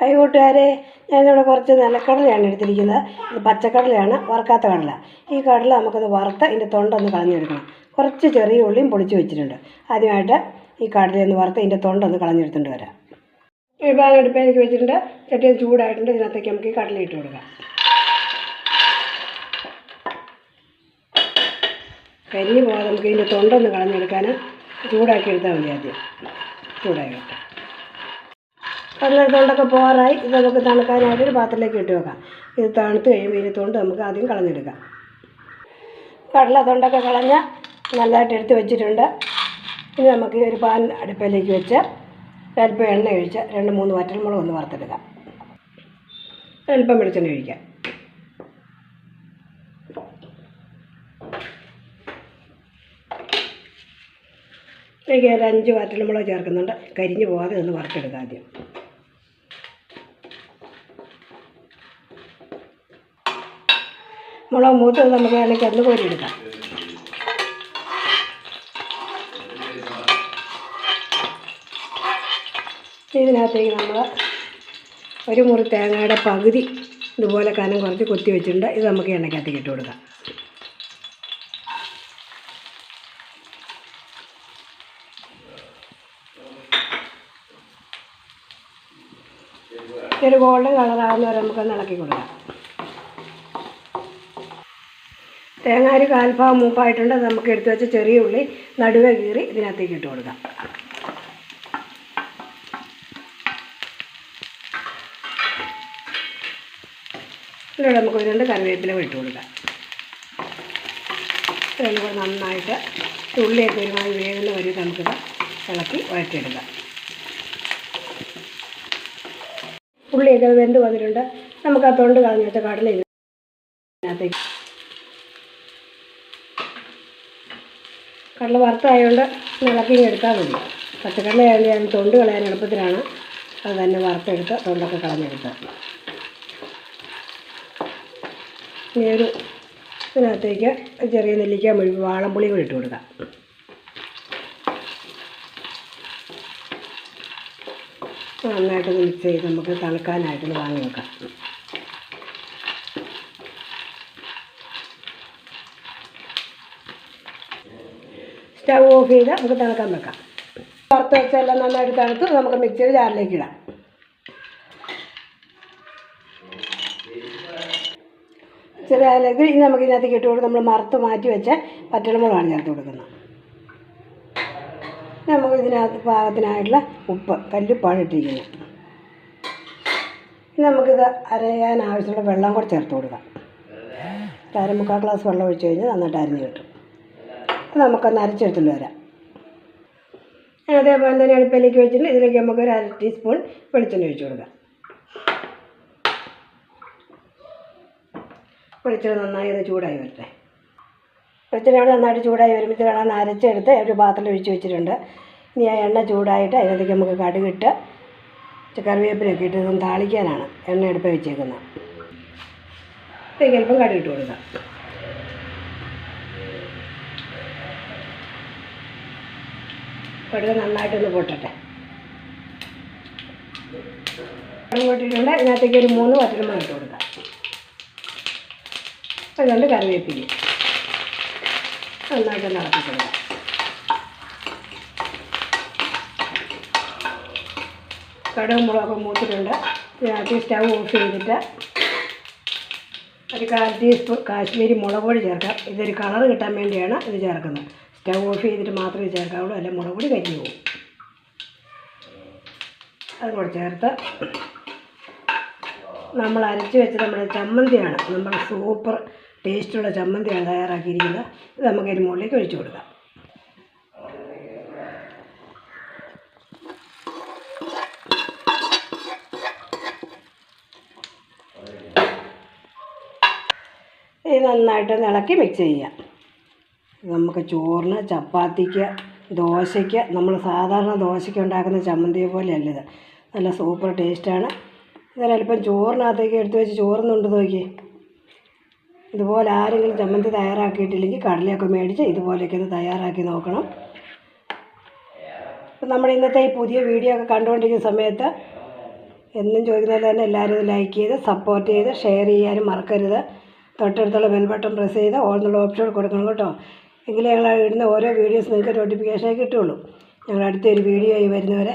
High കൂട്ടുകാരെ ഞാനിവിടെ കുറച്ച് നിലക്കടലയാണ് എടുത്തിരിക്കുന്നത്. ഇത് പച്ചക്കടലയാണ് വറുക്കാത്ത കടല. ഈ കടല നമുക്കത് വറുത്ത് ഇതിന്റെ തൊണ്ടൊന്ന് കളഞ്ഞെടുക്കണം. കുറച്ച് ചെറിയ ഉള്ളിയും പൊളിച്ച് വെച്ചിട്ടുണ്ട്. ആദ്യമായിട്ട് ഈ കടലയൊന്ന് വറുത്ത് ഇതിന്റെ തൊണ്ടൊന്ന് കളഞ്ഞെടുത്തുകൊണ്ട് വരാം. ഈ പാൻ എനിക്ക് വെച്ചിട്ടുണ്ട്. ചട്ടി ചൂടായിട്ടുണ്ട്. ഇതിനകത്തേക്ക് നമുക്ക് ഈ കടല ഇട്ട് കൊടുക്കാം. കരിഞ്ഞ് പോകാതെ നമുക്ക് ഇതിന്റെ തൊണ്ടൊന്ന് കളഞ്ഞെടുക്കാൻ ചൂടാക്കി എടുത്താൽ മതി ആദ്യം. ചൂടാക്കി കേട്ടോ കടല തൊണ്ടൊക്കെ പോകാറായി. ഇത് നമുക്ക് തണുക്കാനായിട്ട് ഒരു പാത്രത്തിലേക്ക് ഇട്ട് വെക്കാം. ഇത് തണുത്ത് കഴിയുമ്പോൾ തൊണ്ട് നമുക്ക് ആദ്യം കളഞ്ഞെടുക്കാം. കടല തൊണ്ടൊക്കെ കളഞ്ഞ് നല്ലതായിട്ട് എടുത്ത് വെച്ചിട്ടുണ്ട്. ഇനി നമുക്ക് ഈ ഒരു പാൻ അടുപ്പിലേക്ക് വെച്ച് അല്പം എണ്ണ ഒഴിച്ച് രണ്ട് മൂന്ന് വറ്റൽമുളക് ഒന്ന് വറുത്തെടുക്കാം. അല്പം വെളിച്ചെണ്ണ ഒഴിക്കാം. ഇതിലേക്ക് ഒരു അഞ്ച് വറ്റൽമുളക് ചേർക്കുന്നുണ്ട്. കരിഞ്ഞു പോകാതെ ഒന്ന് വറുത്തെടുക്കാം ആദ്യം. മുളക് മൂത്തത് നമുക്ക് വേണമെങ്കിൽ അന്ന് കോരിയെടുക്കാം ഇതിനകത്തേക്ക് നമ്മൾ ഒരു മുറി തേങ്ങയുടെ പകുതി ഇതുപോലെ കനം കുറച്ച് കൊത്തി വെച്ചിട്ടുണ്ട്. ഇത് നമുക്ക് എണ്ണയ്ക്കകത്തേക്ക് ഇട്ട് കൊടുക്കാം. ഒരു ഗോൾഡൻ കളറാകുന്നവരെ നമുക്കൊന്ന് ഇളക്കി കൊടുക്കാം. തേങ്ങ ഒരു കാൽഭാഗം മൂപ്പായിട്ടുണ്ട്. നമുക്ക് എടുത്തു വെച്ച ചെറിയ ഉള്ളി നടുവേ കീറി ഇതിനകത്തേക്ക് ഇട്ട് കൊടുക്കാം. ഇതിലൂടെ നമുക്ക് ഒരു രണ്ട് കറിവേപ്പില ഇട്ട് കൊടുക്കാം. ഇതെല്ലാം കൂടെ നന്നായിട്ട് ഉള്ളിയൊക്കെ ഒരുമാതിരി വേകുന്ന വരെ നമുക്കിത് ഇളക്കി വഴറ്റിയെടുക്കാം. ഉള്ളിയൊക്കെ വെന്ത് വന്നിട്ടുണ്ട്. നമുക്ക് ആ തൊണ്ട് കളഞ്ഞിട്ട് കടലിൽ കടല കടല വറുത്തായതുകൊണ്ട് ഇളക്കി എടുത്താൽ മതി പച്ചക്കടല ആയതുകൊണ്ട് തൊണ്ട് കളയാൻ എളുപ്പത്തിലാണ്. അത് തന്നെ വറുത്തെടുത്ത് തൊണ്ടൊക്കെ കളഞ്ഞെടുത്തത് ഇനി ഒരു ഇതിനകത്തേക്ക് ചെറിയ നെല്ലിക്ക മുഴുവൻ വാളംപുളി കൂടി ഇട്ട് കൊടുക്കാം. നന്നായിട്ട് മിക്സ് ചെയ്ത് നമുക്ക് തണുക്കാനായിട്ടൊന്ന് വാങ്ങി വെക്കാം സ്റ്റവ് ഓഫ് ചെയ്ത് നമുക്ക് തിളക്കാൻ വെക്കാം. വറുത്ത് വെച്ചെല്ലാം നന്നായിട്ട് തണുത്ത് നമുക്ക് മിക്സിയുടെ ജാറിലേക്ക് ഇടാം. ചെറിയ അതിലേക്ക് ഇനി നമുക്ക് ഇതിനകത്ത് നമ്മൾ മറുത്ത് മാറ്റി വെച്ച പറ്റൽമുളകാണ് ചേർത്ത് കൊടുക്കുന്നത്. നമുക്ക് ഇതിനകത്ത് പാകത്തിനായിട്ടുള്ള ഉപ്പ് കല്ലുപ്പാണ് ഇട്ടിരിക്കുന്നത്. നമുക്കിത് അരയാൻ ആവശ്യമുള്ള വെള്ളം കൂടെ ചേർത്ത് കൊടുക്കാം. അരമുക്കാൽ ഗ്ലാസ് വെള്ളം ഒഴിച്ച് കഴിഞ്ഞാൽ നന്നായിട്ട് അരിഞ്ഞ് കിട്ടും. അത് നമുക്കൊന്ന് അരച്ചെടുത്തുകൊണ്ട് വരാം. അതേപോലെ തന്നെ അടുപ്പിലേക്ക് വെച്ചിട്ട് ഇതിലേക്ക് നമുക്ക് ഒരു അര ടീസ്പൂൺ വെളിച്ചെണ്ണ ഒഴിച്ചു കൊടുക്കാം. വെളിച്ചെണ്ണ നന്നായി ഒന്ന് ചൂടായി വരട്ടെ. വെളിച്ചെണ്ണ അവിടെ നന്നായിട്ട് ചൂടായി വരുമ്പോഴത്തേക്കാണ് അരച്ചെടുത്ത് ഒരു പാത്രത്തിൽ ഒഴിച്ച് വെച്ചിട്ടുണ്ട്. ഇനി ആ എണ്ണ ചൂടായിട്ട് അതിനകത്തേക്ക് നമുക്ക് കടുകിട്ട് കറിവേപ്പിലൊക്കെ ഇട്ട് ഇതൊന്ന് താളിക്കാനാണ് എണ്ണ എടുപ്പ് വെച്ചേക്കുന്നത്. ചിലപ്പം കടുകിട്ട് കൊടുക്കാം. കടുക് നന്നായിട്ടൊന്ന് പൊട്ടട്ടെ. കടുക് പൊട്ടിട്ടുണ്ട് ഇതിനകത്തേക്ക് ഒരു മൂന്ന് വറ്റൽമുളക് ഇട്ട് കൊടുക്കാം. അതുകൊണ്ട് കറിവേപ്പില നന്നായിട്ട് നടത്തി കൊടുക്കാം. കടുകും മുളകൊക്കെ മൂത്തിട്ടുണ്ട്. ഇതിനകത്ത് സ്റ്റവ് ഓഫ് ചെയ്തിട്ട് ഒരു കാൽ ടീസ്പൂൺ കാശ്മീരി മുളക് പൊടി ചേർക്കാം. ഇതൊരു കളർ കിട്ടാൻ വേണ്ടിയാണ് ഇത് ചേർക്കുന്നത്. സ്റ്റവ് ഓഫ് ചെയ്തിട്ട് മാത്രമേ ചേർക്കാവുള്ളൂ അല്ല മുളക് പൊടി കരിഞ്ഞു പോകും. അതും കൂടെ ചേർത്ത് നമ്മൾ അരച്ച് വെച്ച് നമ്മുടെ ചമ്മന്തിയാണ് നമ്മൾ സൂപ്പർ ടേസ്റ്റുള്ള ചമ്മന്തിയാണ് തയ്യാറാക്കിയിരിക്കുന്നത്. ഇത് നമുക്ക് അതിന് മുകളിലേക്ക് ഒഴിച്ചു കൊടുക്കാം. ഇത് നന്നായിട്ട് ഇളക്കി മിക്സ് ചെയ്യാം നമുക്ക് ചോറിന് ചപ്പാത്തിക്ക് ദോശയ്ക്ക് നമ്മൾ സാധാരണ ദോശയ്ക്ക് ഉണ്ടാക്കുന്ന ചമ്മന്തിയെ പോലെയല്ല ഇത്. നല്ല സൂപ്പർ ടേസ്റ്റാണ്. ഇതൊരല്പം ചോറിനകത്തേക്ക് എടുത്ത് വെച്ച് ചോറുന്നുണ്ട് നോക്കി ഇതുപോലെ ആരെങ്കിലും ചമ്മന്തി തയ്യാറാക്കിയിട്ടില്ലെങ്കിൽ കടലയൊക്കെ മേടിച്ച് ഇതുപോലെയൊക്കെ ഒന്ന് തയ്യാറാക്കി നോക്കണം. അപ്പം നമ്മുടെ ഇന്നത്തെ ഈ പുതിയ വീഡിയോ ഒക്കെ കണ്ടുകൊണ്ടിരിക്കുന്ന സമയത്ത് എന്നും ചോദിക്കുന്നത് തന്നെ എല്ലാവരും ലൈക്ക് ചെയ്ത് സപ്പോർട്ട് ചെയ്ത് ഷെയർ ചെയ്യാനും മറക്കരുത്. തൊട്ടടുത്തുള്ള ബെൽ ബട്ടൺ പ്രസ് ചെയ്ത് ഓൾ എന്നുള്ള ഓപ്ഷൻ കൊടുക്കണം കേട്ടോ. എങ്കിലേ ഞങ്ങൾ ഇടുന്ന ഓരോ വീഡിയോസ് നിങ്ങൾക്ക് നോട്ടിഫിക്കേഷനായി കിട്ടുകയുള്ളൂ. ഞങ്ങൾ അടുത്തൊരു വീഡിയോ ആയി വരുന്നവരെ